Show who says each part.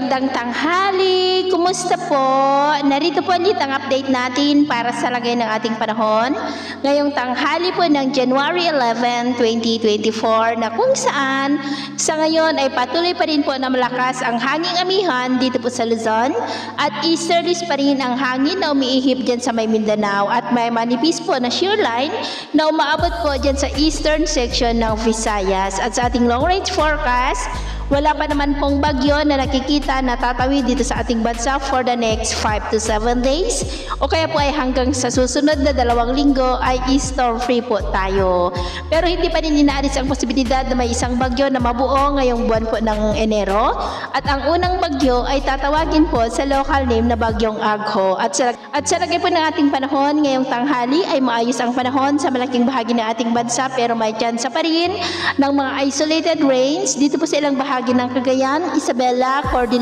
Speaker 1: Magandang tanghali! Kumusta po? Narito po ulit ang update natin para sa lagay ng ating panahon. Ngayong tanghali po ng January 11, 2024 na kung saan sa ngayon ay patuloy pa rin po na malakas ang hanging amihan dito po sa Luzon at easterlies pa rin ang hangin na umiihip dyan sa may Mindanao at may manipis po na shear line na umaabot po dyan sa eastern section ng Visayas. At sa ating long range forecast, wala pa naman pong bagyo na nakikita na tatawid dito sa ating bansa for the next 5 to 7 days. O kaya po ay hanggang sa susunod na dalawang linggo ay storm free po tayo. Pero hindi pa rin inaalis ang posibilidad na may isang bagyo na mabuo ngayong buwan po ng Enero. At ang unang bagyo ay tatawagin po sa local name na bagyong Agho. At sa, at sa lagay po ng ating panahon ngayong tanghali ay maayos ang panahon sa malaking bahagi ng ating bansa pero may chance pa rin ng mga isolated rains. Dito po sa ilang bahagi ng Cagayan, Isabela, Cordillera